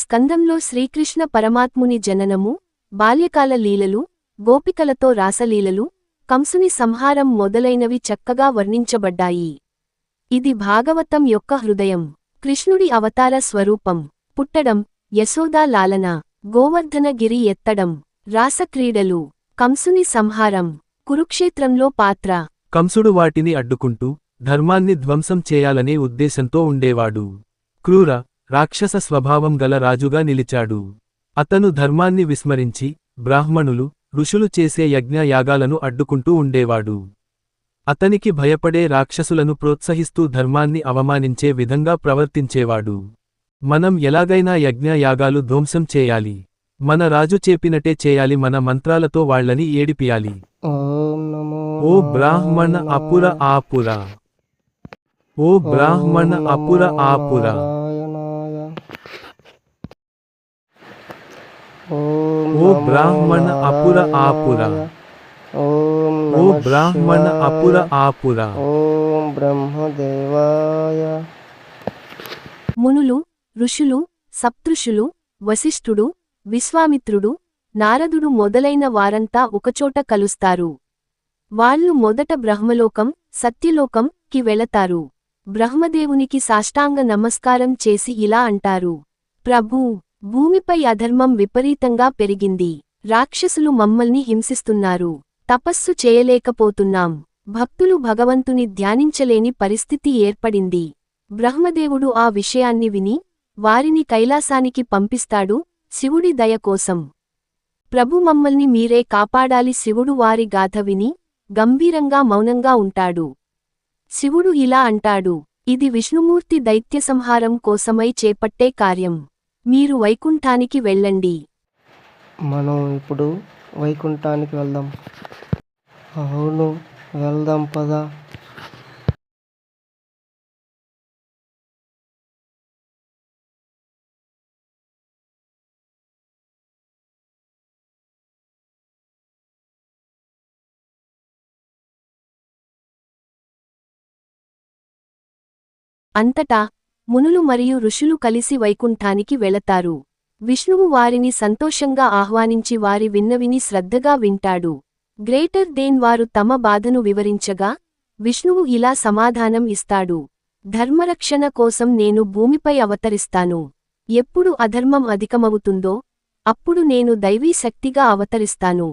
స్కందంలో శ్రీకృష్ణ పరమాత్ముని జననము బాల్యకాల లీలలు గోపికలతో రాసలీలలు కంసుని సంహారం మొదలైనవి చక్కగా వర్ణించబడ్డాయి. ఇది భాగవతం యొక్క హృదయం. కృష్ణుడి అవతార స్వరూపం. పుట్టడం యశోదా లాలన గోవర్ధనగిరి ఎత్తడం రాసక్రీడలు కంసుని సంహారం కురుక్షేత్రంలో పాత్ర. కంసుడు వాటిని అడ్డుకుంటూ ధర్మాన్ని ధ్వంసం చేయాలనే ఉద్దేశంతో ఉండేవాడు. క్రూర రాక్షస స్వభావం గల రాజుగా నిలిచాడు. అతను ధర్మాన్ని విస్మరించి బ్రాహ్మణులు ఋషులు చేసే యజ్ఞ యాగాలను అడ్డుకుంటూ ఉండేవాడు. అతనికి భయపడే రాక్షసులను ప్రోత్సహిస్తూ ధర్మాన్ని అవమానించే విధంగా ప్రవర్తించేవాడు. మనం ఎలాగైనా యజ్ఞ యాగాలు ధ్వంసం చేయాలి. మన రాజు చెప్పినట్టే చేయాలి మన మంత్రాలతో వాళ్ళని ఏడిపియాలి. ఓ బ్రాహ్మణ అపుర ఆపుర. ఓ బ్రాహ్మణ అపుర ఆపుర నారాయణాయ. ఓ బ్రాహ్మణ అపుర ఆపుర ఓం బ్రాహ్మణ. అపుర ఆపుర ఓం బ్రహ్మదేవాయ మునులు ఋషులు సప్తృషులు వశిష్ఠుడు విశ్వామిత్రుడు నారదుడు మొదలైన వారంతా ఒకచోట కలుస్తారు. వాళ్ళు మొదట బ్రహ్మలోకం సత్యలోకం కి వెళతారు. బ్రహ్మదేవునికి సాష్టాంగ నమస్కారం చేసి ఇలా అంటారు. ప్రభూ భూమిపై అధర్మం విపరీతంగా పెరిగింది. రాక్షసులు మమ్మల్ని హింసిస్తున్నారు. తపస్సు చేయలేకపోతున్నాం. భక్తులు భగవంతుని ధ్యానించలేని పరిస్థితి ఏర్పడింది. బ్రహ్మదేవుడు ఆ విషయాన్ని విని వారిని కైలాసానికి పంపిస్తాడు శివుడి దయ కోసం. ప్రభు మమ్మల్ని మీరే కాపాడాలి శివుడు వారి గాథ విని గంభీరంగా మౌనంగా ఉంటాడు. శివుడు ఇలా అంటాడు ఇది విష్ణుమూర్తి దైత్యసంహారం కోసమై చేపట్టే కార్యం. మీరు వైకుంఠానికి వెళ్ళండి. మనం ఇప్పుడు వైకుంఠానికి వెళ్దాం. అవును వెళ్దాం పదా. అంతటా మునులు మరియు ఋషులు కలిసి వైకుంఠానికి వెళతారు. విష్ణువు వారిని సంతోషంగా ఆహ్వానించి వారి విన్నవిని శ్రద్ధగా వింటాడు. గ్రేటర్ దేన్ వారు తమ బాధను వివరించగా విష్ణువు ఇలా సమాధానం ఇస్తాడు. ధర్మరక్షణ కోసం నేను భూమిపై అవతరిస్తాను. ఎప్పుడు అధర్మం అధికమవుతుందో అప్పుడు నేను దైవీ శక్తిగా అవతరిస్తాను.